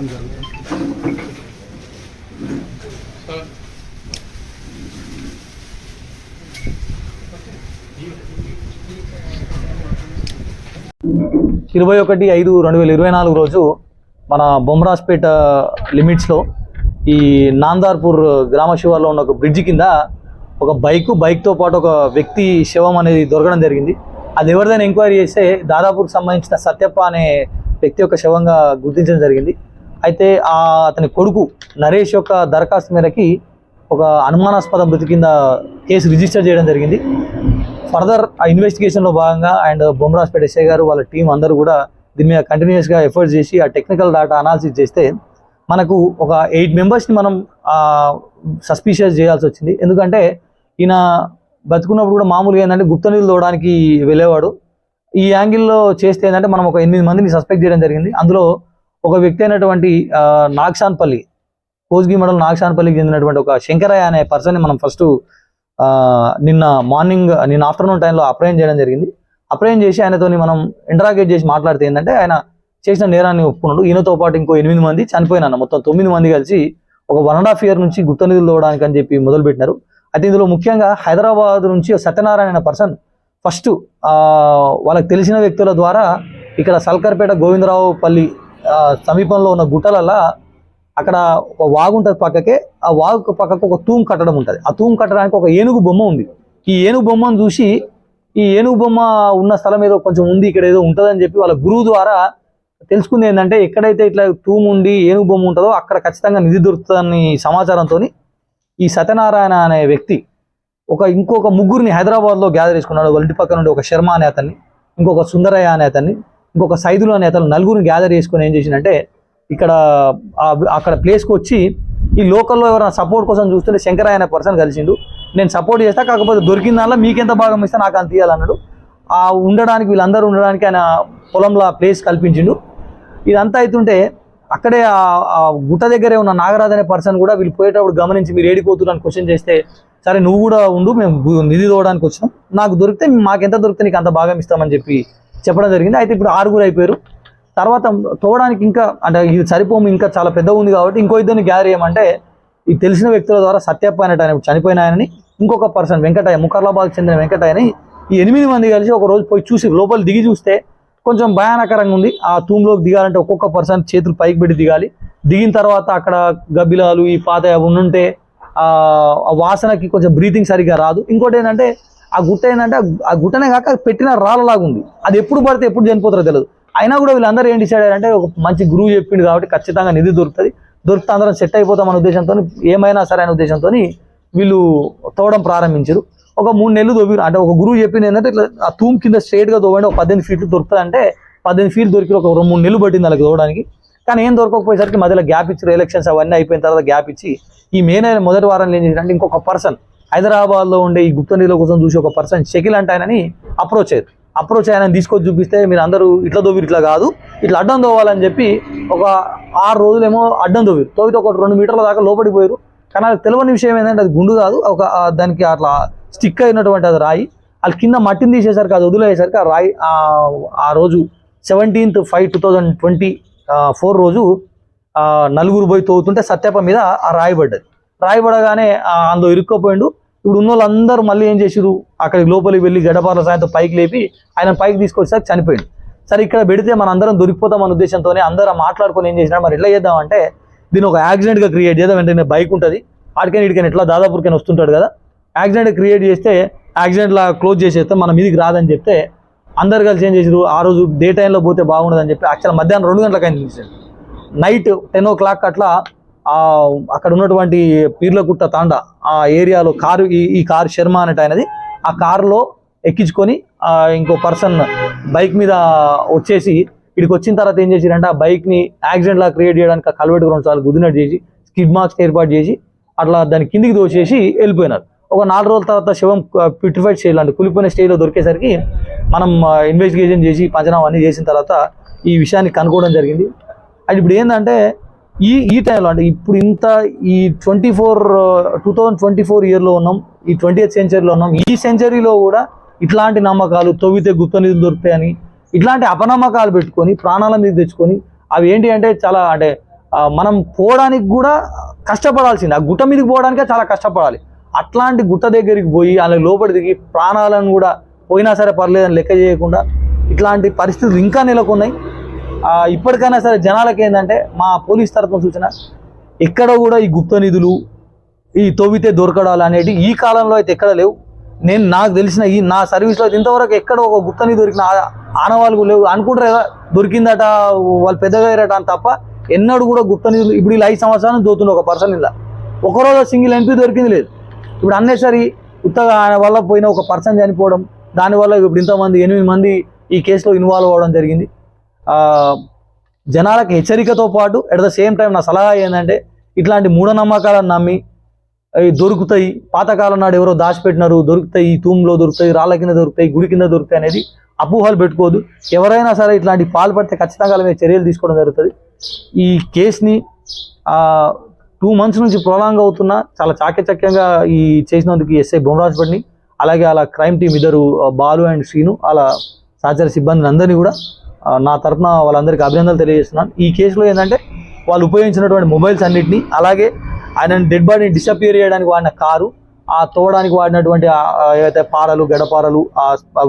చెప్పడం జరుగుతుంది ఇరవై ఒకటి ఐదు రెండు వేల ఇరవై నాలుగు రోజు మన బొమ్మరాజ్పేట లిమిట్స్లో ఈ నాందార్పూర్ గ్రామ శివార్లో ఉన్న ఒక బ్రిడ్జి కింద ఒక బైకు బైక్తో పాటు ఒక వ్యక్తి శవం అనేది దొరకడం జరిగింది. అది ఎవరిదైనా ఎంక్వైరీ చేస్తే దాదాపుకు సంబంధించిన సత్యప్ప అనే వ్యక్తి యొక్క శవంగా గుర్తించడం జరిగింది. అయితే ఆ అతని కొడుకు నరేష్ యొక్క దరఖాస్తు మేరకి ఒక అనుమానాస్పద మృతి కింద కేసు రిజిస్టర్ చేయడం జరిగింది. ఫర్దర్ ఆ ఇన్వెస్టిగేషన్లో భాగంగా అండ్ బొమ్రాజ్పేట ఎస్ఐ గారు వాళ్ళ టీం అందరూ కూడా దీని మీద కంటిన్యూస్గా ఎఫర్ట్ చేసి ఆ టెక్నికల్ డాటా అనాలిసిస్ చేస్తే మనకు ఒక ఎయిట్ మెంబర్స్ని మనం సస్పీషియస్ చేయాల్సి వచ్చింది. ఎందుకంటే ఈయన బతుకున్నప్పుడు కూడా మామూలుగా ఏంటంటే గుప్త నీళ్ళు తోడానికి వెళ్ళేవాడు. ఈ యాంగిల్లో చేస్తే ఏంటంటే మనం ఒక ఎనిమిది మందిని సస్పెక్ట్ చేయడం జరిగింది. అందులో ఒక వ్యక్తి అయినటువంటి నాగ్శాన్పల్లి నాగ్షాన్పల్లి కోస్గి మండలం నాగ్షాన్పల్లికి చెందినటువంటి ఒక శంకరయ్య అనే పర్సన్ని మనం ఫస్ట్ నిన్న మార్నింగ్ నిన్న ఆఫ్టర్నూన్ టైంలో అప్రయం చేయడం జరిగింది. అప్రయం చేసి ఆయనతోని మనం ఇంటరాగేట్ చేసి మాట్లాడితే ఏంటంటే ఆయన చేసిన నేరాన్ని ఒప్పుకున్నాడు. ఈయనతో పాటు ఇంకో ఎనిమిది మంది చనిపోయినాను మొత్తం తొమ్మిది మంది కలిసి ఒక వన్ అండ్ హాఫ్ ఇయర్ నుంచి గుప్త నిధులు తోవడానికి అని చెప్పి మొదలుపెట్టినారు అయితే ఇందులో ముఖ్యంగా హైదరాబాద్ నుంచి సత్యనారాయణ అనే పర్సన్ ఫస్ట్ వాళ్ళకి తెలిసిన వ్యక్తుల ద్వారా ఇక్కడ సల్కర్పేట గోవిందరావు పల్లి సమీపంలో ఉన్న గుట్టలల్లా అక్కడ ఒక వాగు ఉంటుంది పక్కకే ఆ వాగు పక్కకు ఒక తూము కట్టడం ఉంటుంది. ఆ తూము కట్టడానికి ఒక ఏనుగు బొమ్మ ఉంది. ఈ ఏనుగు బొమ్మను చూసి ఈ ఏనుగు బొమ్మ ఉన్న స్థలం ఏదో కొంచెం ఉంది ఇక్కడ ఏదో ఉంటుందని చెప్పి వాళ్ళ గురువు ద్వారా తెలుసుకుంది ఏంటంటే ఎక్కడైతే ఇట్లా తూము ఉండి ఏనుగు బొమ్మ ఉంటుందో అక్కడ ఖచ్చితంగా నిధి దొరుకుతుందని సమాచారంతో ఈ సత్యనారాయణ అనే వ్యక్తి ఒక ఇంకొక ముగ్గురిని హైదరాబాద్లో గ్యాదర్ చేసుకున్నాడు. వాళ్ళ ఇంటి పక్క నుండి ఒక శర్మ అనే అతన్ని ఇంకొక సుందరయ్య అనే అతన్ని ఇంకొక సైదులు అనే అతను నలుగురిని గ్యాదర్ చేసుకుని ఏం చేసిందంటే ఇక్కడ అక్కడ ప్లేస్కి వచ్చి ఈ లోకల్లో ఎవరైనా సపోర్ట్ కోసం చూస్తుంటే శంకరాయ అనే పర్సన్ కలిసిండు. నేను సపోర్ట్ చేస్తా కాకపోతే దొరికిన దానిలో మీకెంత భాగం ఇస్తే నాకు అంత ఇవ్వాలన్నాడు ఆ ఉండడానికి వీళ్ళందరూ ఉండడానికి ఆయన పొలంలో ప్లేస్ కల్పించిండు. ఇదంతా అవుతుంటే అక్కడే ఆ- గుట్ట దగ్గరే ఉన్న నాగరాజ్ అనే పర్సన్ కూడా వీళ్ళు పోయేటప్పుడు గమనించి మీరు ఏడిపోతున్నారని క్వశ్చన్ చేస్తే సరే నువ్వు కూడా ఉండు మేము నిధి తోవడానికి వచ్చినాం. నాకు దొరికితే మాకెంత దొరికితే నీకు అంత భాగం ఇస్తామని చెప్పి చెప్పడం జరిగింది. అయితే ఇప్పుడు ఆరుగురు అయిపోయారు. తర్వాత తోవడానికి ఇంకా అంటే ఇది సరిపోము ఇంకా చాలా పెద్ద ఉంది కాబట్టి ఇంకో ఇద్దరిని గ్యాదర్ చేయమంటే ఈ తెలిసిన వ్యక్తుల ద్వారా సత్యప్ప అనేట ఆయన చనిపోయిన ఆయనని ఇంకొక పర్సన్ వెంకటయ్య ముకర్లాబాద్ చెందిన వెంకటయ్యని ఈ ఎనిమిది మంది కలిసి ఒక రోజు పోయి చూసి లోపల దిగి చూస్తే కొంచెం భయానకరంగా ఉంది. ఆ తూమ్లోకి దిగాలంటే ఒక్కొక్క పర్సన్ చేతులు పైకి పెట్టి దిగాలి. దిగిన తర్వాత అక్కడ గబ్బిలాలు ఈ పాత ఉండుంటే ఆ ఆ వాసనకి కొంచెం బ్రీతింగ్ సరిగ్గా రాదు. ఇంకోటి ఏంటంటే ఆ గుట్ట ఏంటంటే ఆ గుట్టనే కాక పెట్టిన రాళ్ళలాగుంది. అది ఎప్పుడు పడితే ఎప్పుడు చనిపోతారో తెలియదు అయినా కూడా వీళ్ళందరూ ఏం డిసైడ్ అయ్యారంటే ఒక మంచి గురువు చెప్పిండు కాబట్టి ఖచ్చితంగా నిధి దొరుకుతుంది. దొరికితే అందరం సెట్ అయిపోతాం అనే ఉద్దేశంతో ఏమైనా సరే అనే ఉద్దేశంతో వీళ్ళు తోవడం ప్రారంభించారు. ఒక మూడు నెలలు తవ్విరు అంటే ఒక గురువు చెప్పింది ఏంటంటే ఇట్లా ఆ తూమ్ కింద స్ట్రేట్గా తోవండి ఒక పద్దెనిమిది ఫీట్లు దొరుకుతుంది అంటే పద్దెనిమిది ఫీట్లు దొరికి ఒక రెండు మూడు నెలలు పట్టింది వాళ్ళకి తోవడానికి. కానీ ఏం దొరకకపోయేసరికి మధ్యలో గ్యాప్ ఇచ్చారు ఎలక్షన్స్ అవన్నీ అయిపోయిన తర్వాత గ్యాప్ ఇచ్చి ఈ మే నెల మొదటి వారంలో ఏం చేశారంటే ఇంకొక పర్సన్ హైదరాబాద్లో ఉండే ఈ గుప్త నీళ్ళ కోసం చూసి ఒక పర్సన్ షకిల్ అంటే ఆయనని అప్రోచ్ అయ్యారు అప్రోచ్ ఆయన తీసుకొచ్చి చూపిస్తే మీరు అందరూ ఇట్లా దోవిరు ఇట్లా కాదు. ఇట్లా అడ్డం తోవాలని చెప్పి ఒక ఆరు రోజులేమో అడ్డం దోవిరు. తోవితే ఒక రెండు మీటర్ల దాకా లోపలికి పోయారు. కానీ అది తెలియని విషయం ఏంటంటే అది గుండు కాదు. ఒక దానికి అట్లా స్టిక్ అయినటువంటి అది రాయి. వాళ్ళు కింద మట్టిని తీసేసరికి అది వదిలేసరికి ఆ రాయి ఆ- రోజు seventeenth five two thousand twenty four రోజు నలుగురు పోయి తోగుతుంటే సత్యప మీద ఆ రాయి పడ్డది. రాయి పడగానే అందులో ఇరుక్కోపోయిండు. ఇప్పుడు ఉన్న వాళ్ళందరూ మళ్ళీ ఏం చేసిరు అక్కడికి లోపలికి వెళ్ళి గడపాల సాయంతో పైకి లేపి ఆయన పైకి తీసుకొచ్చాక చనిపోయిండు. సరే ఇక్కడ పెడితే మన అందరం దొరికిపోతాం అన్న ఉద్దేశంతోనే అందరం మాట్లాడుకొని ఏం చేసినా మరి ఎట్లా చేద్దామంటే దీన్ని ఒక యాక్సిడెంట్గా క్రియేట్ చేద్దాం. వెంటనే బైక్ ఉంటుంది. ఆడికైనా ఇడికైనా ఎట్లా? దాదాపుకైనా వస్తుంటాడు కదా. యాక్సిడెంట్ క్రియేట్ చేస్తే యాక్సిడెంట్లా క్లోజ్ చేసేస్తే మన మీదికి రాదని చెప్తే అందరు కలిసి ఏం చేసారు ఆ రోజు డే టైంలో పోతే బాగుండదని చెప్పి యాక్చువల్ మధ్యాహ్నం రెండు గంటలకు అయింది నైట్ టెన్ ఓ క్లాక్ అట్లా అక్కడ ఉన్నటువంటి పీర్లగుట్ట తాండ ఆ ఏరియాలో కారు ఈ ఈ కారు శర్మ అనేట ఆయనది ఆ కారులో ఎక్కించుకొని ఇంకో పర్సన్ బైక్ మీద వచ్చేసి ఇక్కడికి వచ్చిన తర్వాత ఏం చేసిరంటే ఆ బైక్ని యాక్సిడెంట్లా క్రియేట్ చేయడానికి ఆ కల్వెట్ రెండు సార్లు గుద్దినట్టు చేసి స్కిడ్ మార్క్స్ ఏర్పాటు చేసి అట్లా దాని కిందికి దోచేసి వెళ్ళిపోయినారు. ఒక నాలుగు రోజుల తర్వాత శవం పిటిఫైడ్ స్టేజ్ అంటే కులిపోయిన స్టేజ్లో దొరికేసరికి మనం ఇన్వెస్టిగేషన్ చేసి పంచనామా అన్ని చేసిన తర్వాత ఈ విషయాన్ని కనుక్కోవడం జరిగింది. అది ఇప్పుడు ఏంటంటే ఈ ఈ టైంలో అంటే ఇప్పుడు ఇంత ఈ twenty four two thousand twenty four ఇయర్లో ఉన్నాం ఈ ట్వంటీ ఎయిత్ సెంచరీలో ఉన్నాం ఈ సెంచరీలో కూడా ఇట్లాంటి నమ్మకాలు తవ్వితే గుప్త నిధులు దొరుకుతాయని ఇట్లాంటి అపనమ్మకాలు పెట్టుకొని ప్రాణాల మీద తెచ్చుకొని అవి ఏంటి అంటే చాలా అంటే మనం పోవడానికి కూడా కష్టపడాల్సింది. ఆ గుట్ట మీదకి పోవడానికే చాలా కష్టపడాలి. అట్లాంటి గుట్ట దగ్గరికి పోయి అలా లోపలి దిగి ప్రాణాలను కూడా పోయినా సరే పర్లేదని లెక్క చేయకుండా ఇట్లాంటి పరిస్థితులు ఇంకా నెలకొన్నాయి. ఇప్పటికైనా సరే జనాలకి ఏంటంటే మా పోలీస్ తరఫున సూచన ఎక్కడ కూడా ఈ గుప్త నిధులు ఈ తవ్వితే దొరకడాలు అనేవి ఈ కాలంలో అయితే ఎక్కడ లేవు. నేను నాకు తెలిసిన ఈ నా సర్వీస్లో ఇంతవరకు ఎక్కడ ఒక గుప్త నిధి దొరికిన ఆనవాళ్ళు లేవు. అనుకుంటారు కదా దొరికిందట వాళ్ళు పెద్దగా అయ్యారట అని తప్ప ఎన్నడూ కూడా గుప్త నిధులు ఇప్పుడు ఇలా ఐదు సంవత్సరాలు దోతుంది ఒక పర్సన్ ఇలా ఒకరోజు సింగిల్ ఎంపీ దొరికింది లేదు. ఇప్పుడు అన్నేసరి ఉత్తగా ఆయన వల్ల పోయిన ఒక పర్సన్ చనిపోవడం దానివల్ల ఇప్పుడు ఇంతమంది ఎనిమిది మంది ఈ కేసులో ఇన్వాల్వ్ అవ్వడం జరిగింది. జనాలకు హెచ్చరికతో పాటు ఎట్ ద సేమ్ టైం నా సలహా ఏంటంటే ఇట్లాంటి మూఢనమ్మకాలను నమ్మి అవి దొరుకుతాయి. పాతకాలం నాడు ఎవరో దాచిపెట్టినారు దొరుకుతాయి ఈ తూములో దొరుకుతాయి రాళ్ళ కింద దొరుకుతాయి గుడి కింద దొరుకుతాయి అనేది అపోహలు పెట్టుకోదు ఎవరైనా సరే ఇట్లాంటి పాల్పడితే ఖచ్చితంగా మీద చర్యలు తీసుకోవడం జరుగుతుంది. ఈ కేసుని టూ మంత్స్ నుంచి ప్రొలాంగ్ అవుతున్నా చాలా చాకచక్యంగా ఈ చేసినందుకు ఎస్ఐ బొమ్మరాజ్ పడిని అలాగే అలా క్రైమ్ టీం ఇద్దరు బాలు అండ్ శ్రీను అలా సహచర సిబ్బందిని అందరినీ కూడా నా తరపున వాళ్ళందరికీ అభినందనలు తెలియజేస్తున్నాను. ఈ కేసులో ఏంటంటే వాళ్ళు ఉపయోగించినటువంటి మొబైల్స్ అన్నింటినీ అలాగే ఆయన డెడ్ బాడీని డిసపియర్ చేయడానికి వాడిన కారు ఆ తోవడానికి వాడినటువంటి ఏవైతే పారలు గడపారలు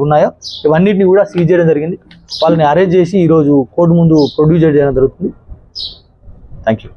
ఉన్నాయో ఇవన్నిటిని కూడా సీజ్ చేయడం జరిగింది. వాళ్ళని అరేంజ్ చేసి ఈరోజు కోర్టు ముందు ప్రొడ్యూస్ చేయడం జరుగుతుంది. Thank you